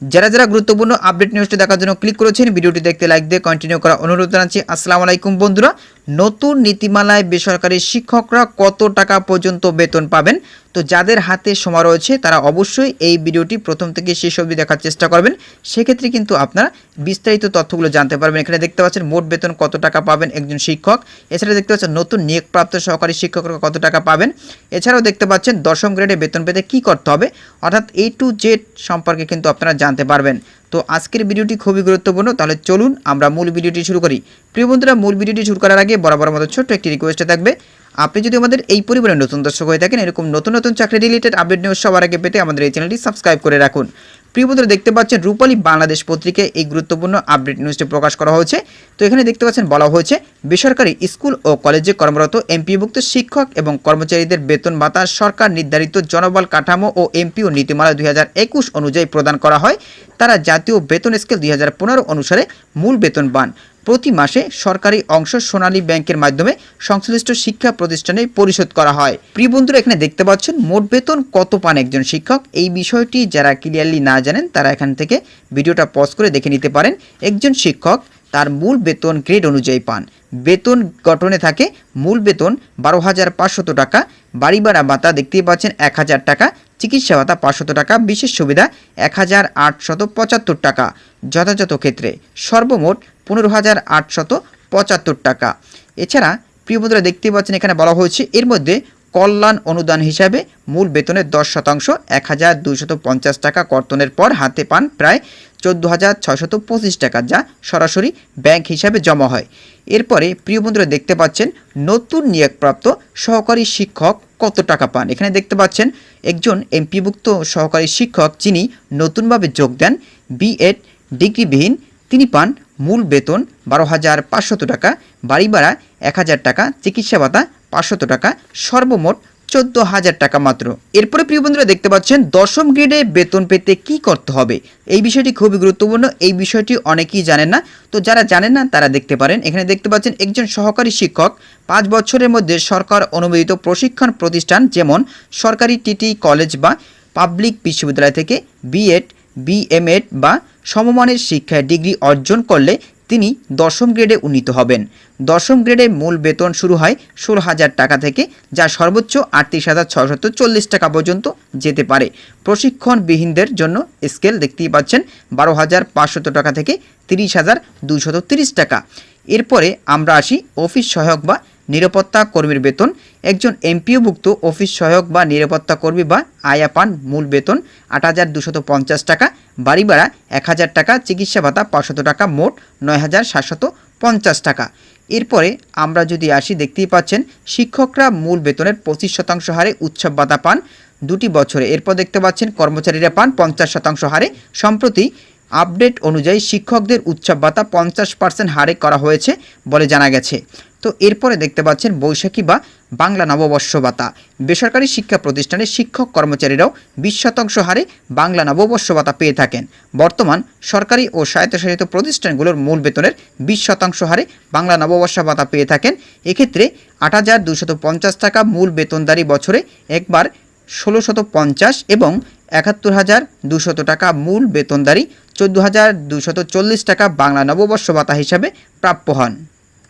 যারা যারা গুরুত্বপূর্ণ আপডেট নিউজটি দেখার জন্য ক্লিক করেছেন, ভিডিওটি দেখতে লাইক দিয়ে কন্টিনিউ করা অনুরোধ জানাচ্ছি। আসসালামু আলাইকুম বন্ধুরা নতুন নীতিমালায় বেসরকারি শিক্ষকরা কত টাকা পর্যন্ত বেতন পাবেন? তো যাদের হাতে সময় রয়েছে, তারা অবশ্যই এই ভিডিওটি প্রথম থেকে শেষ অবধি দেখার চেষ্টা করবেন। সেক্ষেত্রে কিন্তু আপনারা বিস্তারিত তথ্যগুলো জানতে পারবেন। এখানে দেখতে পাচ্ছেন মোট বেতন কত টাকা পাবেন একজন শিক্ষক। এছাড়া দেখতে পাচ্ছেন নতুন নিয়োগপ্রাপ্ত সহকারী শিক্ষকরা কত টাকা পাবেন। এছাড়াও দেখতে পাচ্ছেন দশম গ্রেডে বেতন পেতে কি করতে হবে? অর্থাৎ এই টু জেড সম্পর্কে কিন্তু আপনারা জানতে পারবেন। তো আজকের ভিডিওটি খুবই গুরুত্বপূর্ণ। তাহলে চলুন আমরা মূল ভিডিওটি শুরু করি। প্রিয় বন্ধুরা, মূল ভিডিওটি শুরু করার আগে বরাবর মতো ছোট্ট একটি রিকোয়েস্টে থাকবে। আপনি যদি আমাদের এই পরিবারের নতুন দর্শক হয়ে থাকেন, এরকম নতুন নতুন চাকরি রিলেটেড আপডেট নিউজ সবার আগে পেতে আমাদের এই চ্যানেলটি সাবস্ক্রাইব করে রাখুন। প্রিয় দেখতে পাচ্ছেন রূপালী বাংলাদেশ পত্রিকায় এই গুরুত্বপূর্ণ আপডেট নিউজটি প্রকাশ করা হয়েছে। তো এখানে দেখতে পাচ্ছেন, বলা হয়েছে, বেসরকারি স্কুল ও কলেজে কর্মরত এমপিভুক্ত শিক্ষক এবং কর্মচারীদের বেতন ভাতা সরকার নির্ধারিত জনবল কাঠামো ও এমপিও নীতিমালা দুই হাজার একুশ অনুযায়ী প্রদান করা হয়। তারা জাতীয় বেতন স্কেল দুই হাজার পনেরো অনুসারে মূল বেতন পান। প্রতি মাসে সরকারি অংশ সোনালী ব্যাংকের মাধ্যমে সংশ্লিষ্ট শিক্ষা প্রতিষ্ঠানে পরিশোধ করা হয়। প্রিয় বন্ধুরা, এখানে দেখতে পাচ্ছেন মোট বেতন কত পান একজন শিক্ষক? এই বিষয়টি যারা ক্লিয়ারলি না জানেন, তারা এখান থেকে ভিডিওটা পজ করে দেখে নিতে পারেন। একজন শিক্ষক তার মূল বেতন গ্রেড অনুযায়ী পান। বেতন গঠনে থাকে মূল বেতন বারো হাজার পাঁচশত টাকা বাড়ি ভাড়া ভাতা দেখতেই পাচ্ছেন এক হাজার টাকা, চিকিৎসা ভাতা পাঁচশত টাকা, বিশেষ সুবিধা এক হাজার আটশত পঁচাত্তর টাকা। যথাযথ ক্ষেত্রে সর্বমোট পনেরো হাজার আটশত পঁচাত্তর টাকা। এছাড়া প্রিয় বন্ধুরা দেখতেই পাচ্ছেন, এখানে বলা হয়েছে, এর মধ্যে কল্যাণ অনুদান হিসাবে মূল বেতনের দশ শতাংশ, এক হাজার দুইশত পঞ্চাশ টাকা কর্তনের পর হাতে পান প্রায় চোদ্দ হাজার ছয়শত পঁচিশ টাকা, যা সরাসরি ব্যাংক হিসাবে জমা হয়। এরপরে প্রিয় বন্ধুরা দেখতে পাচ্ছেন, নতুন নিয়োগপ্রাপ্ত সহকারী শিক্ষক কত টাকা পান? এখানে দেখতে পাচ্ছেন, একজন এমপিভুক্ত সহকারী শিক্ষক, যিনি নতুনভাবে যোগ দেন বিএড ডিগ্রিবিহীন, তিনি পান মূল বেতন বারো হাজার পাঁচশত টাকা বাড়ি ভাড়া এক হাজার টাকা চিকিৎসা ভাতা পাঁচশত টাকা, সর্বমোট চোদ্দ হাজার টাকা মাত্র। এরপরে প্রিয় বন্ধুরা দেখতে পাচ্ছেন দশম গ্রেডে বেতন পেতে কি করতে হবে। এই বিষয়টি খুবই গুরুত্বপূর্ণ, এই বিষয়টি অনেকেই জানেন না। তো যারা জানেন না, তারা দেখতে পারেন। এখানে দেখতে পাচ্ছেন একজন সহকারী শিক্ষক, পাঁচ বছরের মধ্যে সরকার অনুমোদিত প্রশিক্ষণ প্রতিষ্ঠান যেমন সরকারি টিটি কলেজ বা পাবলিক বিশ্ববিদ্যালয় থেকে বিএড বিএমএড বা সমমানের শিক্ষায় ডিগ্রি অর্জন করলে তিনি দশম গ্রেডে উন্নীত হবেন। দশম গ্রেডে মূল বেতন শুরু হয় ষোলো হাজার টাকা থেকে, যা সর্বোচ্চ আটত্রিশ হাজার ছশত চল্লিশ টাকা পর্যন্ত যেতে পারে। প্রশিক্ষণবিহীনদের জন্য স্কেল দেখতেই পাচ্ছেন বারো হাজার পাঁচশত টাকা থেকে তিরিশ হাজার দুশত তিরিশ টাকা। এরপরে আমরা আসি অফিস সহায়ক বা নিরাপত্তা কর্মীর বেতন। একজন এমপিওভুক্ত অফিস সহায়ক বা নিরাপত্তা কর্মী বা আয়া পান মূল বেতন আট হাজার দুশত পঞ্চাশ টাকা। বাড়ি ভাড়া এক হাজার টাকা, চিকিৎসা ভাতা পাঁচশত টাকা, মোট নয় হাজার সাতশত পঞ্চাশ টাকা। এরপরে আমরা যদি আসি, দেখতেই পাচ্ছেন, শিক্ষকরা মূল বেতনের পঁচিশ শতাংশ হারে উৎসব ভাতা পান, দুটি বছরে। এরপর দেখতে পাচ্ছেন, কর্মচারীরা পান পঞ্চাশ শতাংশ হারে। সম্প্রতি আপডেট অনুযায়ী শিক্ষকদের উৎসব ভাতা পঞ্চাশ পার্সেন্ট হারে করা হয়েছে বলে জানা গেছে। তো এরপরে দেখতে পাচ্ছেন বৈশাখী বা বাংলা নববর্ষ ভাতা বেসরকারি শিক্ষা প্রতিষ্ঠানে শিক্ষক কর্মচারীরাও বিশ শতাংশ হারে বাংলা নববর্ষ ভাতা পেয়ে থাকেন। বর্তমান সরকারি ও স্বায়ত্তশাসিত প্রতিষ্ঠানগুলোর মূল বেতনের বিশ শতাংশ হারে বাংলা নববর্ষ ভাতা পেয়ে থাকেন। এক্ষেত্রে আট হাজার দুশত পঞ্চাশ টাকা মূল বেতনদারি বছরে একবার ষোলোশত পঞ্চাশ এবং একাত্তর হাজার দুশত টাকা মূল বেতনদারি চোদ্দ হাজার দুশত চল্লিশ টাকা বাংলা নববর্ষ ভাতা হিসাবে প্রাপ্য হন।